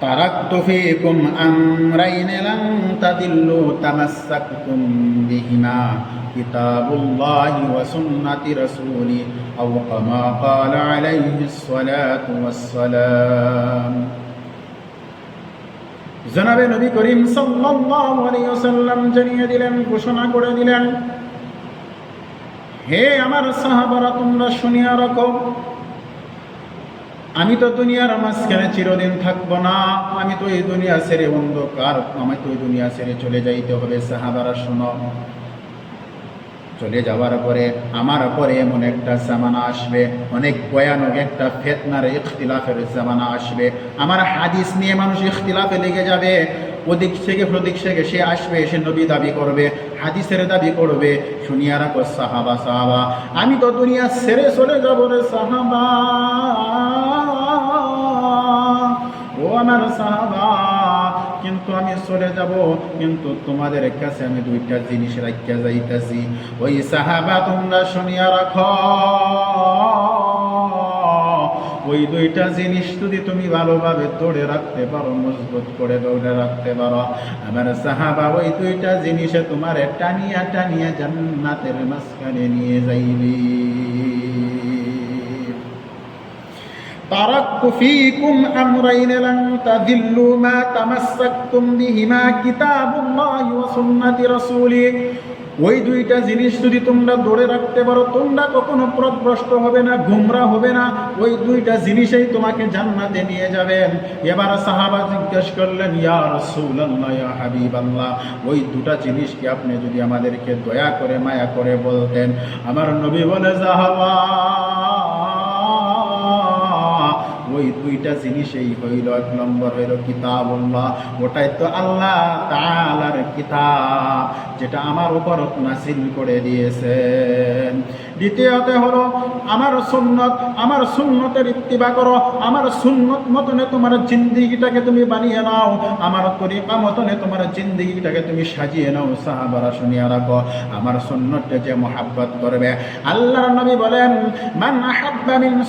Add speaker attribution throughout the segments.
Speaker 1: تركت فيكم أمرين لن تضلوا تمسكتم بهما كتاب الله وسنة رسولي أو كما قال عليه الصلاة والسلام জনাবে নবী করিম সাল্লাল্লাহু আলাইহি ওয়াসাল্লাম জানিয়ে দিলেন ঘোষণা করে দিলেন হে আমার সাহাবারা তোমরা শুনিয়া রাখো আমি তো দুনিয়ার মাঝখানে চিরদিন থাকব না, আমি তো এই দুনিয়া ছেড়ে অন্ধকার আমি তো এই দুনিয়া ছেড়ে চলে যাইতে হবে, সাহাবারা শোনো। চলে যাওয়ার পরে, আমার পরে এমন একটা জামানা আসবে, অনেক ভয়ানক একটা ফেতনার ইখতিলাফের জামানা আসবে। আমার হাদিস নিয়ে মানুষ ইখতিলাফে লেগে যাবে ওদিক থেকে প্রদিক থেকে সে আসবে, সে নবী দাবি করবে, হাদিসের দাবি করবে। শুনিয়া রাখো সাহাবা সাহাবা, আমি তো দুনিয়া সেরে চলে যাব রে সাহাবা। ও আমার সাহাবা, কিন্তু আমি চলে যাব, কিন্তু তোমাদের কাছে আমি দুইটা জিনিস রাখিয়া যাইতেছি। ওই সাহাবা, তোমরা শুনিয়া রাখো। ওই দুইটা জিনিস যদি তুমি ভালোভাবে ধরে রাখতে পারো মজবুত করে ধরে রাখতে পারো আমার সাহাবা ওই দুইটা জিনিসে তোমার টানিয়া টানিয়া জান্নাতের মাঝখানে নিয়ে যাইবি تركت فيكم أمرين لن تذلوا ما تمسكتم بهما كتاب الله وسنة رسوله ওই দুইটা জিনিস যদি তোমরা ধরে রাখতে পারো, তোমরা কখনো প্রভ্রষ্ট হবে না, গুমরা হবে না। ওই দুইটা জিনিসেই তোমাকে জান্নাতে নিয়ে যাবেন। এবার সাহাবা জিজ্ঞেস করলেন ইয়ার ইয়া হাবিবাল্লাহ, ওই দুটা জিনিস কি আপনি যদি আমাদেরকে দয়া করে, মায়া করে বলতেন? আমার নবী বলে যাহাবা ওই দুইটা জিনিসই হইল, এক নম্বর হইল কিতাব আল্লাহ ওটাই তো আল্লাহ তালার কিতাব, যেটা আমার উপর নাসিল করে দিয়েছেন। দ্বিতীয়তে হলো, আমার সুন্নত, আমার সুন্নতের ইত্তিবা করো, আমার সুন্নত মতনে তোমার জিন্দিগিটাকে তুমি বানিয়ে নাও, আমার তরিকা মতনে তোমার জিন্দিগিটাকে তুমি সাজিয়ে নাও, সাহাবারা শুনিয়া রাখো। আমার সুন্নতটা যে মোহাব্বত করবে। আল্লাহর নবী বলেন, মান আহাব্বা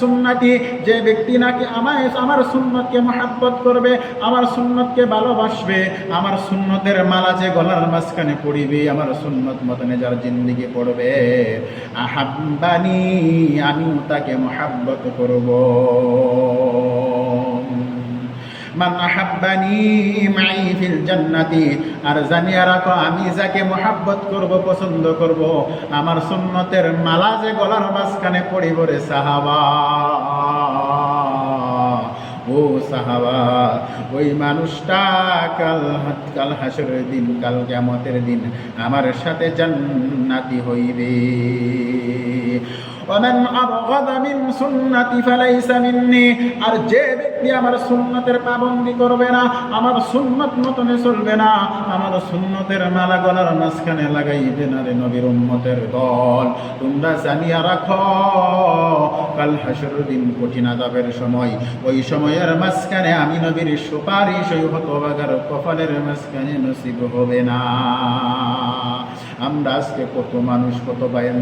Speaker 1: সুন্নতি, যে ব্যক্তি নাকি আমায়, আমার সুন্নতকে মহাব্বত করবে, আমার সুন্নতকে ভালোবাসবে, আমার সুন্নতের মালা যে গলার মাঝখানে পড়িবে, আমার সুন্নত মতনে যার জিন্দিগি পড়বে। আহাব্বানি, আমিও তাকে মহাব্বত করব। মান মাই ফিল জান্নাতি, আর জানিয়া রাখো আমি যাকে মোহাব্বত করব, পছন্দ করব, আমার সুন্নতের মালা যে গলার মাঝখানে পড়িব রে সাহাবা। ও সাহাবা, ওই মানুষটা কাল কাল হাসরের দিন, কাল কেমতের দিন আমার সাথে জান্নাতি হইবে। ওমেন আবগাদামিন আর যে ব্যক্তি আমার সুন্নতের পাবন্দি করবে না, আমার সুন্নত মতনে চলবে না, আমার সুন্নতের মালা গলার মাঝখানে লাগাইবে না নবীর উম্মতের দল। তোমরা জানিয়া কাল হাসর দিন কঠিন আদাবের সময়, ওই সময়ের মাঝখানে আমি নবীর সুপারিশ হতবাগার কপালের মাঝখানে নসিব হবে না। আমরা আজকে কত মানুষ, কত বায়ান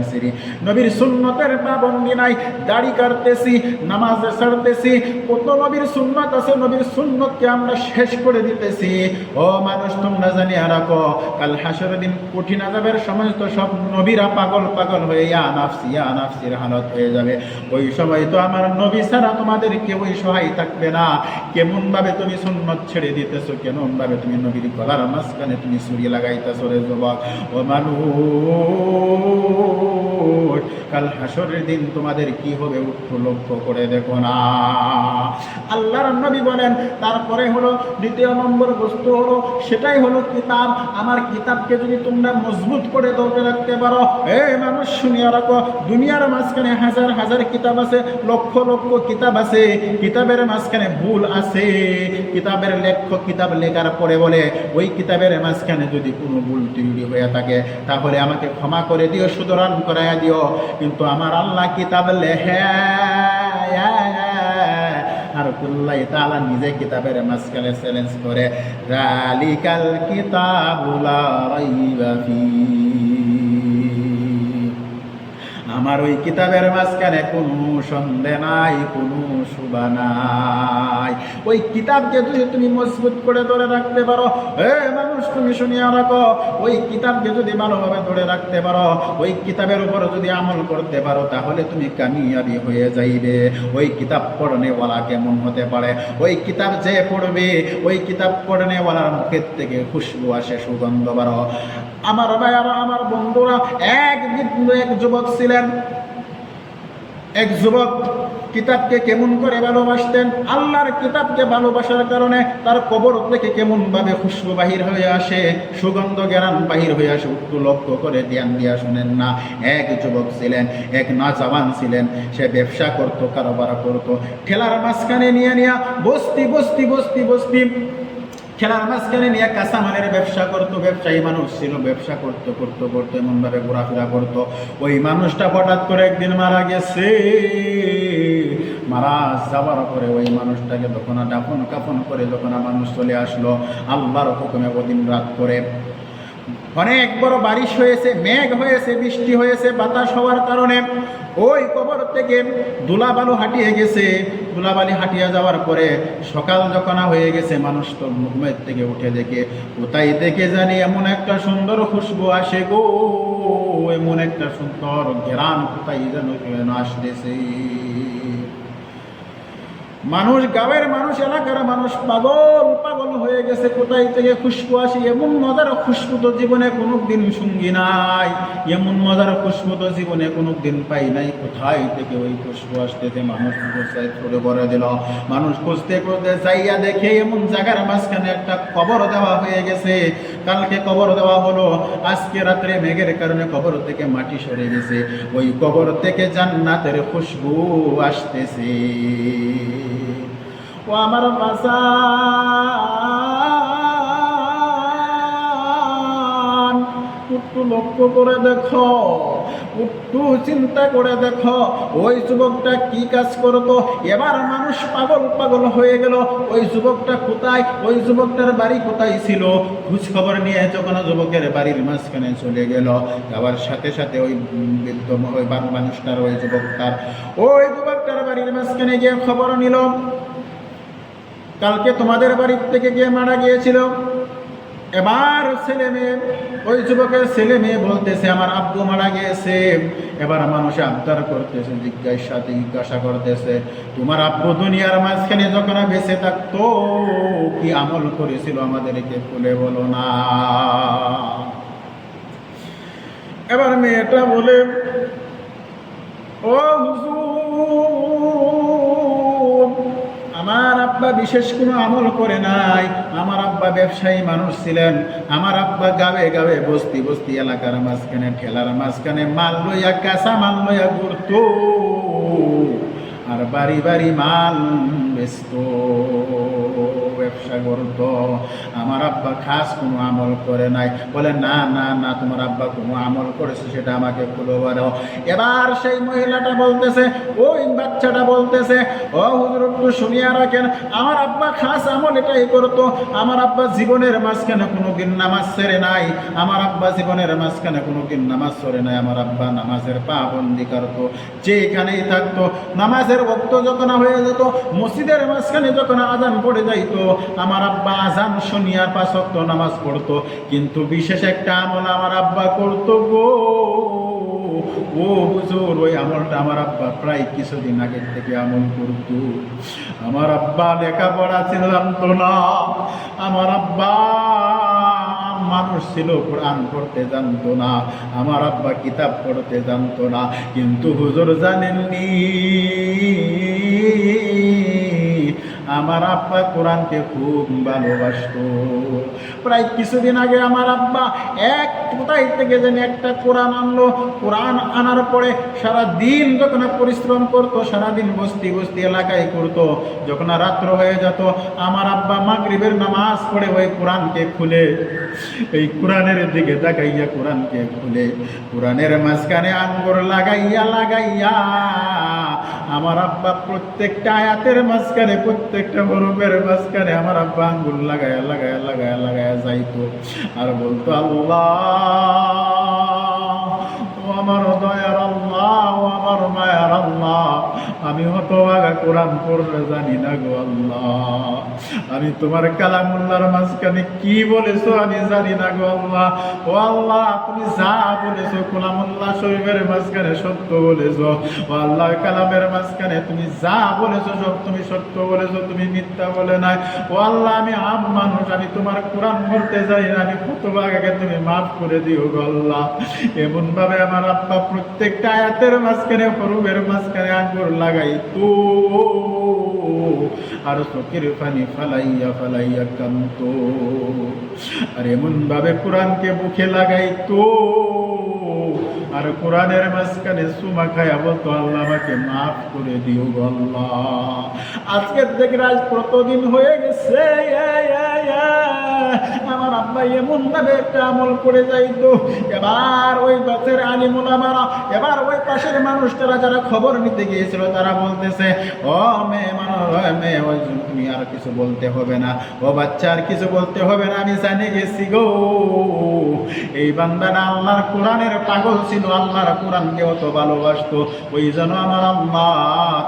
Speaker 1: নবীর সুন্নতের পাবন্দি নাই, দাড়ি কাটতেছি, নামাজে ছাড়তেছি, কত নবীর সুন্নত আছে, নবীর সুন্নতকে আমরা শেষ করে দিতেছি। ও মানুষ, তোমরা জানিয়া রাখো, কাল হাসর দিন কঠিন আজাবের সময় তো সব নবীরা পাগল পাগল হয়ে ইয়া নাফসি, ইয়া নাফসির হালত হয়ে যাবে। ওই সময় তো আমার নবী ছাড়া তোমাদের কেউই সহায় থাকবে না। কেমন ভাবে তুমি সুন্নত ছেড়ে দিতেছো কেমন ভাবে তুমি নবীর গলার মাঝখানে তুমি সুরি লাগাইতেছো রে যুবক? ও মানুষ কাল হাসরের দিন তোমাদের কি হবে লক্ষ্য করে দেখো না। আল্লাহর নবী বলেন, তারপরে হলো দ্বিতীয় নম্বর বস্তু হলো, সেটাই হলো কিতাব। আমার কিতাবকে যদি তোমরা মজবুত করে ধরে রাখতে পারো, এ মানুষ শুনিয়া রাখো, দুনিয়ার মাঝখানে হাজার হাজার কিতাব আছে, লক্ষ লক্ষ কিতাব আছে। কিতাবের মাঝখানে ভুল আছে। কিতাবের লেখ্য কিতাব লেখার পরে বলে, ওই কিতাবের মাঝখানে যদি কোনো ভুল তৈরি হয়ে থাকে তাহলে আমাকে ক্ষমা করে দিও, সুতরাং করাইয়া দিও। কিন্তু আমার আল্লাহ কিতাব লেহে আর কুল্লাই তালা নিজে কিতাবের মাঝখানে চ্যালেঞ্জ করে, রালিকাল কিতাবুলা রাইবা ফি আমার ওই কিতাবের মাঝখানে কোনো সন্দেহ নাই, কোনো শুভা নাই। ওই কিতাবকে যদি তুমি মজবুত করে ধরে রাখতে পারো, এ মানুষ, তুমি শুনিয়া রাখো, ওই কিতাবকে যদি ভালোভাবে ধরে রাখতে পারো, ওই কিতাবের উপর যদি আমল করতে পারো, তাহলে তুমি কামিয়াবি হয়ে যাইবে। ওই কিতাব পড়নেওয়ালা কেমন হতে পারে? ওই কিতাব যে পড়বে, ওই কিতাব পড়নেওয়ালার মুখের থেকে খুশবু আসে, সুগন্ধ বারো। আমার ভাইয়ারা, আমার বন্ধুরা, এক এক যুবক ছিলেন। এক যুবক কিতাবকে কেমন করে ভালোবাসতেন? আল্লাহর কিতাবকে ভালোবাসার কারণে তার কবর থেকে কেমন ভাবে খুশবু বাহির হয়ে আসে, সুগন্ধ জ্ঞান বাহির হয়ে আসে একটু লক্ষ্য করে ধ্যান দিয়া শুনেন না। এক যুবক ছিলেন, এক নাচাবান ছিলেন, সে ব্যবসা করত, কারোবার করত। ঠেলার মাঝখানে নিয়ে নিয়ে বস্তি বস্তি বস্তি বস্তি খেলার মাঝখানে নিয়ে কাঁচামালের ব্যবসা করতো, ব্যবসায়ী মানুষ ছিল, ব্যবসা করতে করতে করতে, এমনভাবে ঘোরাফেরা করতো। ওই মানুষটা হঠাৎ করে একদিন মারা গেছে। মারা যাওয়ার পরে ওই মানুষটাকে তখন দাফন কাফন করে যখন মানুষ চলে আসলো, আল্লাহর হুকুমে ওদিন রাত করে অনেক বড় বারিশ হয়েছে, মেঘ হয়েছে, বৃষ্টি হয়েছে, বাতাস হওয়ার কারণে ওই কবর থেকে ধুলাবালু হাঁটিয়ে গেছে। ধুলাবালি হাঁটিয়ে যাওয়ার পরে সকাল যখন হয়ে গেছে, মানুষ তো ঘুমের থেকে উঠে দেখে, কোথায় দেখে জানি এমন একটা সুন্দর খুশবু আসে গো, এমন একটা সুন্দর ঘেরান কোথায় যেন আসতেছে। মানুষ গাঁয়ের মানুষ, এলাকার মানুষ পাগল পাগল হয়ে গেছে, কোথায় থেকে খুশবু আসি? এমন মজার খুশবু তো জীবনে কোনো দিন সঙ্গী নাই। এমন মজার খুশবু তো জীবনে কোনো দিন পাই নাই। কোথায় থেকে ওই খুশবু আসতেছে? মানুষ ছড়ে ভরে দিল। মানুষ খুঁজতে খুঁজতে যাইয়া দেখে এমন জায়গার মাঝখানে একটা কবর দেওয়া হয়ে গেছে। কালকে কবর দেওয়া হলো। আজকে রাত্রে মেঘের কারণে কবর থেকে মাটি সরে গেছে। ওই কবর থেকে জান্নাতের খুশবু আসতেছে। ও আমার বাসান একটু লক্ষ্য করে দেখো একটু চিন্তা করে দেখো, ওই যুবকটা কি কাজ করতো এবার মানুষ পাগল পাগল হয়ে গেল, ওই যুবকটা কোথায়? ওই যুবকটার বাড়ি কোথায় ছিল? খোঁজ খবর নিয়ে যখন যুবকের বাড়ির মাঝখানে চলে গেল যাওয়ার সাথে সাথে ওই বৃদ্ধ ওই মানুষটার ওই যুবকটার ওই যুবকটার বাড়ির মাঝখানে গিয়ে খবর নিল কালকে তোমাদের বাড়ির থেকে গিয়ে মারা গিয়েছিল। এবার ছেলে মেয়ে, ওই যুবকের ছেলে মেয়ে বলতেছে, আমার আব্বু মারা গিয়েছে। এবার মানুষ আবদার করতেছে জিজ্ঞাসা জিজ্ঞাসা করতেছে, তোমার আব্বু দুনিয়ার মাঝখানে যখন বেঁচে থাকতো, কি আমল করেছিল আমাদেরকে খুলে বলো না। এবার মেয়েটা বলে, ও হুজুর আব্বা বিশেষ কোনো আমল করে নাই। আমার আব্বা ব্যবসায়ী মানুষ ছিলেন। আমার আব্বা গাবে গাবে বস্তি বস্তি এলাকার মাঝখানে, ঠেলার মাঝখানে মাল লইয়া, কাঁচা মাল লইয়া ঘুরত। আর বাড়ি বাড়ি মাল বেচত ব্যবসা করত। আমার আব্বা খাস কোনো আমল করে নাই। বলে, না না না, তোমার আব্বা কোনো আমল করেছে, সেটা আমাকে খুলে বলো এবার সেই মহিলাটা বলতেছে, ওই বাচ্চাটা বলতেছে, ও হুজুর, একটু শুনিয়া রাখেন, আমার আব্বা খাস আমল এটাই করতো। আমার আব্বা জীবনের মাঝখানে কোনো দিন নামাজ ছেড়ে নাই। আমার আব্বা জীবনের মাঝখানে কোনো দিন নামাজ ছেড়ে নাই। আমার আব্বা নামাজের পাবন্দি করতো। যেখানেই থাকতো, নামাজের বক্ত যখন হয়ে যেত মসজিদের মাঝখানে যখন আজান পড়ে যাইতো, আমার আব্বা আজান শুনিয়ার পাঁচক্ত নামাজ পড়তো। কিন্তু বিশেষ একটা আমল আমার আব্বা করতো গো। ও হুজুর, ওই আমলটা আমার আব্বা প্রায় কিছুদিন আগের থেকে আমল করত। আমার আব্বা লেখাপড়া ছিল না আমার আব্বা মানুষ ছিল, কোরআন পড়তে জানতো না। আমার আব্বা কিতাব পড়তে জানতো না। কিন্তু হুজুর জানেননি। আমার আব্বা কোরআনকে খুব ভালোবাসতো। প্রায় কিছুদিন আগে আমার আব্বা এক কোথায় থেকে যেন একটা কোরআন আনলো। কোরআন আনার পরে সারা দিন যখন পরিশ্রম করতো সারাদিন বস্তি বস্তি এলাকায় করতো। যখন রাত্র হয়ে যেত, আমার আব্বা মাগরিবের নামাজ পড়ে ওই কোরআনকে খুলে, এই কোরআনের দিকে তাকাইয়া কোরআনকে খুলে, কোরআনের মাঝখানে আঙ্গুর লাগাইয়া লাগাইয়া, আমার আব্বা প্রত্যেকটা আয়াতের মাঝখানে প্রত্যেকটা হরফের মাঝখানে আমার আব্বা আঙ্গুল লাগায়া লাগায়া লাগায়া লাগায়া যাইতো। আর বলতো, আল্লাহ আমার দয়ার আমার মায়ার আল্লাহ। আমি হতভাগা কোরআন পড়তে জানি না গো আল্লাহ। আমি তোমার কালামুল্লাহর মাঝখানে কি বলেছ, আমি জানি না গো আল্লাহ। ও আল্লাহ, তুমি যা বলেছ, কালামুল্লাহ শরীফের মাঝখানে সত্য বলেছ। ও আল্লাহ, কালামের মাঝখানে তুমি যা বলেছ, সব তুমি সত্য বলেছ, তুমি মিথ্যা বলে নাই। ও আল্লাহ, আমি আম মানুষ, আমি তোমার কোরআন পড়তে যাই না, আমি হতভাগাকে তুমি মাফ করে দিও গো আল্লাহ। এমন ভাবে আমার আব্বা প্রত্যেকটা আয়াতের মাঝখানে হরুবের মাঝখানে আঙ্গুর লাগাই তো আর চোখের পানি ফালাইয়া ফালাইয়া কান্ত। আর এমন ভাবে কোরআনকে বুকে লাগাই তো আর কোরআনের মাঝখানে সুমা খায়া বলতো, আল্লাহ আমাকে মাফ করে দিও আল্লাহ। আজকের থেকে আজ কতদিন হয়ে গেছে? আমার এমন ভাবে একটা আমল করে যাইতো। এবার ওই এবার ওই পাশের মানুষটারা যারা খবর নিতে গিয়েছিল, তারা বলতেছে, ও মেয়ে মানুষ মেয়ে, ওই তুমি আর কিছু বলতে হবে না। ও বাচ্চা আর কিছু বলতে হবে না, আমি জানি গেছি গো। এই বান্দাটা আল্লাহর কোরআনের পাগল ছিল। আল্লাহর কোরআনকে অত ভালোবাসতো, ওই জন্য আমার আল্লাহ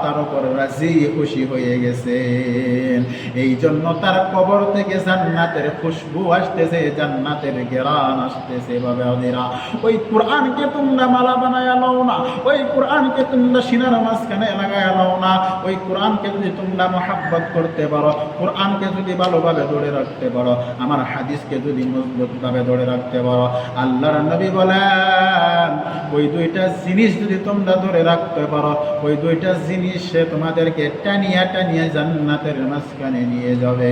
Speaker 1: তার উপর রাজি খুশি হয়ে গেছেন। এই জন্য তার কবর থেকে জান্নাতের খুশবু আসতেছে, জান্নাতের গেরান আসতেছে ভাবে ওদেরা ওই কোরআনকে তোমরা মালা বানায় লও না, ওই কোরআনকে তোমরা সিনার মাঝখানে লাগায় লও না, ওই কোরআনকে যদি তোমরা মহাব্বত করতে পারো, কোরআনকে যদি ভালোভাবে ধরে রাখতে পারো, আমার হাদিসকে যদি মজবুতভাবে ধরে রাখতে পারো, আল্লাহর নবী বলেন ওই দুইটা জিনিস যদি তোমরা ধরে রাখতে পারো, ওই দুইটা জিনিস সে তোমাদেরকে টানিয়া টানিয়া জান্নাতের মাঝখানে নিয়ে যাবে।